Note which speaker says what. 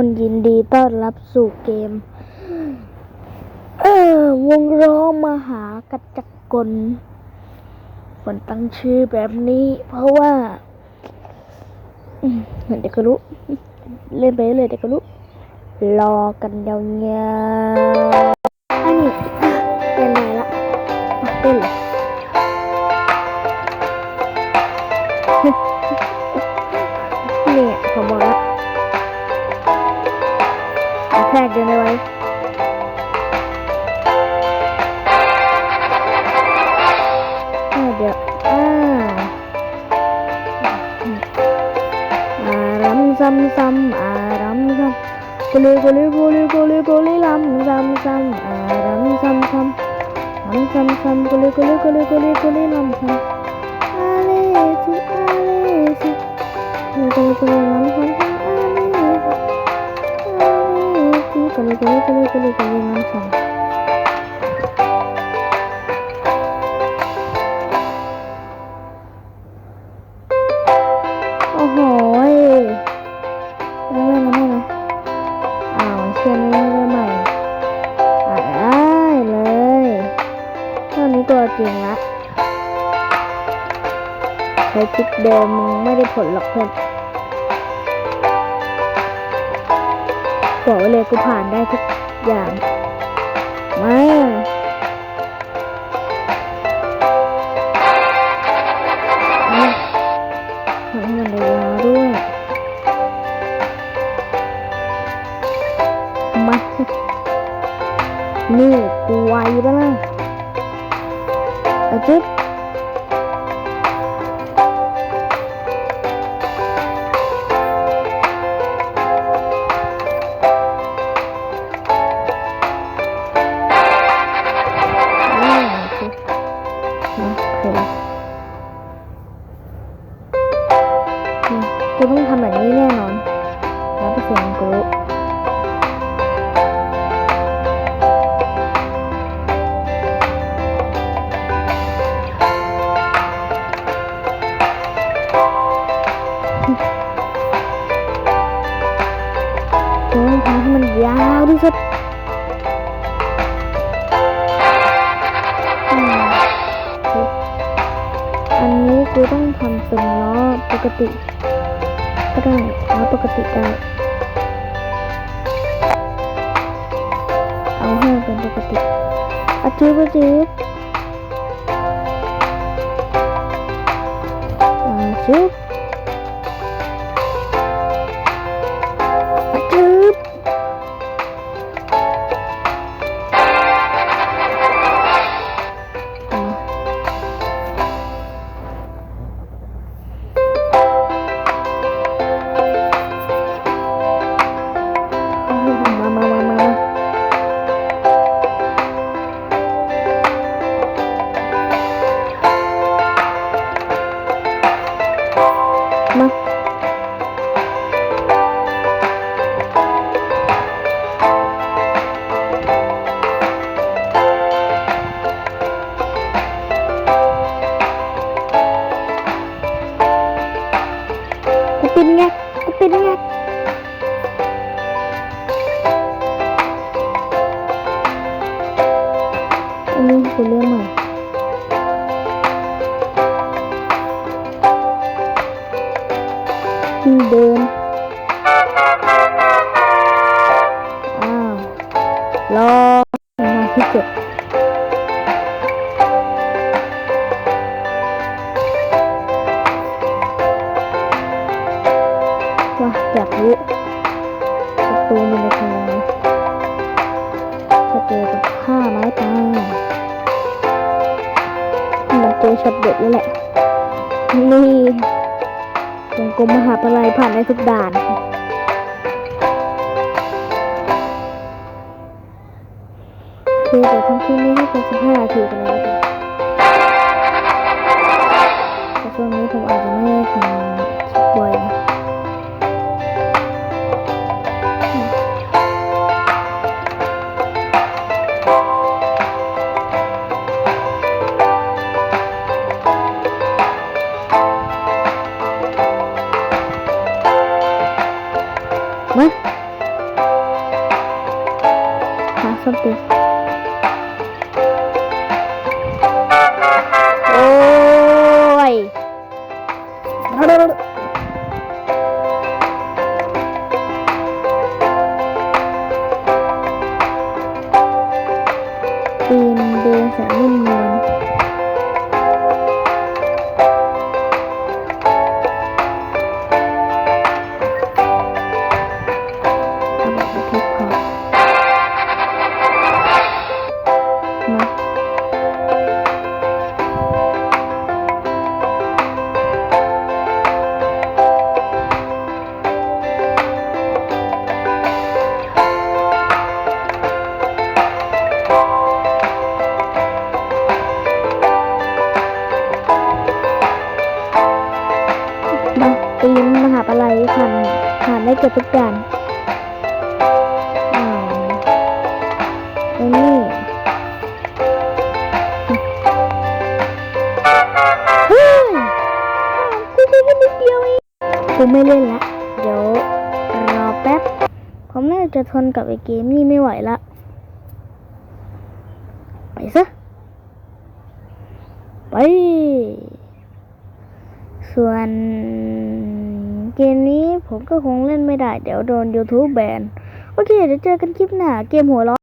Speaker 1: คนยินดีต้อนรับสู่เกม เออวงล้อมหากระจกกลคนตั้งชื่อแบบนี้ เพราะว่าอืมเดี๋ยวก็รู้ เล่นไปเลยเดี๋ยวก็รู้ รอกันยาวๆอันนี้เล่นไหนละอะเล่นเลย แทรกเดินไปไว้อ่าเดี๋ยวอ่าอารำซ้ำซ้ำอารำซ้ำกุลีกุลีกุ กุลีกุลีกุลีกุลีกุลีลำซ้ำโอ้โหยไม่ไม่ไม่ไม่อ้าวเชียร์นี่ไม่ใหม่ได้เลยตอนนี้ตัวจริงละใช้ทิกเดิมมึงไม่ได้ผลหรอกเพื่อน บอกไว้เลยกูผ่านได้ทุกอย่างมามาทำให้มันระยาวด้วยมานี่กูไวปะล่ะเอาจิ๊บ เซ็นต์กูรู้กูต้องทำมันยาวที่สุดอันนี้กูต้องทำเป็นล้อปกติก็ได้ล้อปกติได้ เอาให้มั ที่เดินอ้าว รอมาที่เจ็ดว่าอยากรู้ศัตรูมันจะทำไงถ้าเจอกับผ้าไม้ตายมันเจอช็อตเด็ดแล้วแหละ นี่ วงกลมมหาปลายผ่านได้ทุกด่านคือเดี๋ยวทั้งคู่นี้ให้เป็นสิบห้านาทีกันแล้วกันแต่ช่วงนี้ผมอาจจะ ส้นตีนโอ้ยตีนเดินแสนนุ่มนวล เกือบทุกด่านอ่าไอ้นี่เฮ้ยกูไปแค่นิดเดียวเองกูไม่เล่นละ เดี๋ยวรอแป๊บ ผมน่าจะทนกับไอ้เกมนี่ไม่ไหวละ ไปซะ ไป ส่วน เกมนี้ผมก็คงเล่นไม่ได้ เดี๋ยวโดน YouTube แบน โอเค เดี๋ยวเจอกันคลิปหน้า เกมหัวเร้อน